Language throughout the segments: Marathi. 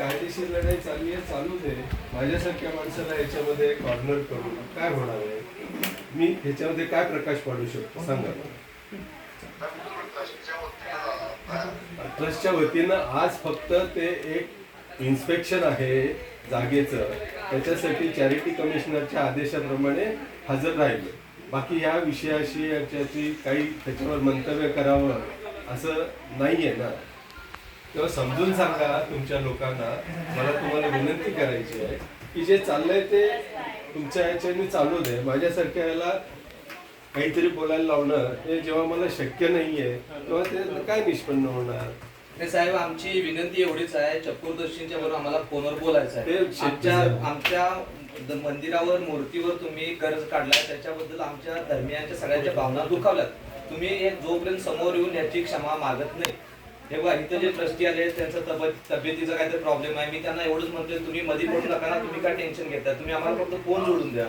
कायदेशीर लढाई चालली आहे चालू दे. माझ्यासारख्या माणसाला याच्यामध्ये कॉर्नर करून काय होणार आहे? मी ह्याच्यामध्ये काय प्रकाश पाडू शकतो? सांगा. ट्रस्टच्या वतीनं आज फक्त ते एक इन्स्पेक्शन आहे जागेचं. त्याच्यासाठी चॅरिटी कमिशनरच्या आदेशाप्रमाणे हजर राहिले. बाकी या विषयाशी याच्याची काही त्याच्यावर मंतव्य करावं असं नाही आहे ना. तेव्हा समजून सांगा तुमच्या लोकांना. मला तुम्हाला विनंती करायची आहे की जे चाललंय ते तुमच्या याच्याने चालू दे. माझ्यासारख्या याला काहीतरी बोलायला लावणं हे जेव्हा मला शक्य नाहीये तेव्हा ते काय निष्पन्न होणार? नाही साहेब आमची विनंती एवढीच आहे. चतुर्दशींच्या बरोबर आम्हाला फोनवर बोलायचं ते आहे. आमच्या मंदिरावर मूर्तीवर तुम्ही कर्ज काढलाय. त्याच्याबद्दल आमच्या धर्मियांच्या सगळ्यांच्या भावना दुखावल्यात. तुम्ही हे जोपर्यंत समोर येऊन याची क्षमा मागत नाही हे बघा इथं जे ट्रस्टी आले त्यांचा तब्येत तब्येतीचा काहीतरी प्रॉब्लेम आहे. मी त्यांना एवढंच म्हणतोय तुम्ही मध्ये पडू नका ना तुम्ही काय टेन्शन घेता तुम्ही आम्हाला फक्त फोन जोडून द्या.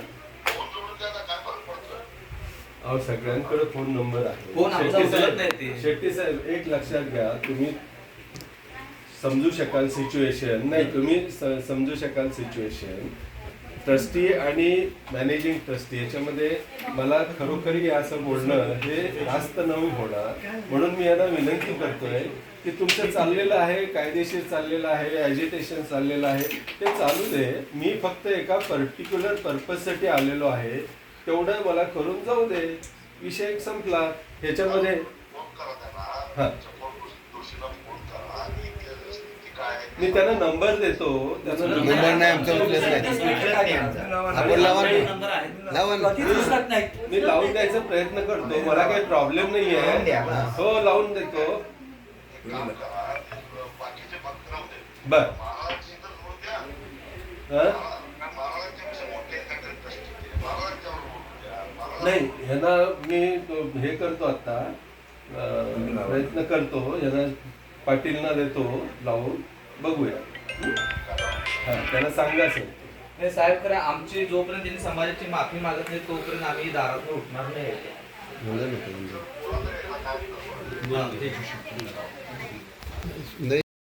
अहो सगळ्यांकडे फोन नंबर आहे. फोन आमचा शेट्टी उचलत साहेब- नाही ते. शेट्टी साहेब एक लक्षात घ्या तुम्ही समजू शकाल सिच्युएशन नाही तुम्ही स- समजू शकाल सिच्युएशन ट्रस्टी आणि मॅनेजिंग ट्रस्टी याच्यामध्ये मला खरोखरी असं बोलणं हे रास्त नाही होणार. म्हणून मी यांना विनंती करतोय की तुमचं चाललेलं आहे कायदेशीर चाललेलं आहे ॲजिटेशन चाललेलं आहे ते चालू दे. मी फक्त एका पर्टिक्युलर पर्पजसाठी आलेलो आहे. तेवढं मला करून जाऊ दे. विषय संपला. ह्याच्यामध्ये हा. मी त्यांना नंबर देतो. नंबर नाही आमचा उचलत नाही. आपण लावा ना. लावा ना. मी लावून द्यायचा प्रयत्न करतो. मला काही प्रॉब्लेम नाही आहे हो लावून देतो. बर. हं? नाही ह्यांना मी हे करतो आता. अं, प्रयत्न करतो. ह्यांना पाटीलना देतो लावून. बघूया. हं? हा त्यांना सांगा सर नाही साहेब खरं आमची जोपर्यंत त्यांनी समाजाची माफी मागत नाही तोपर्यंत आम्ही दारात उठणार नाही.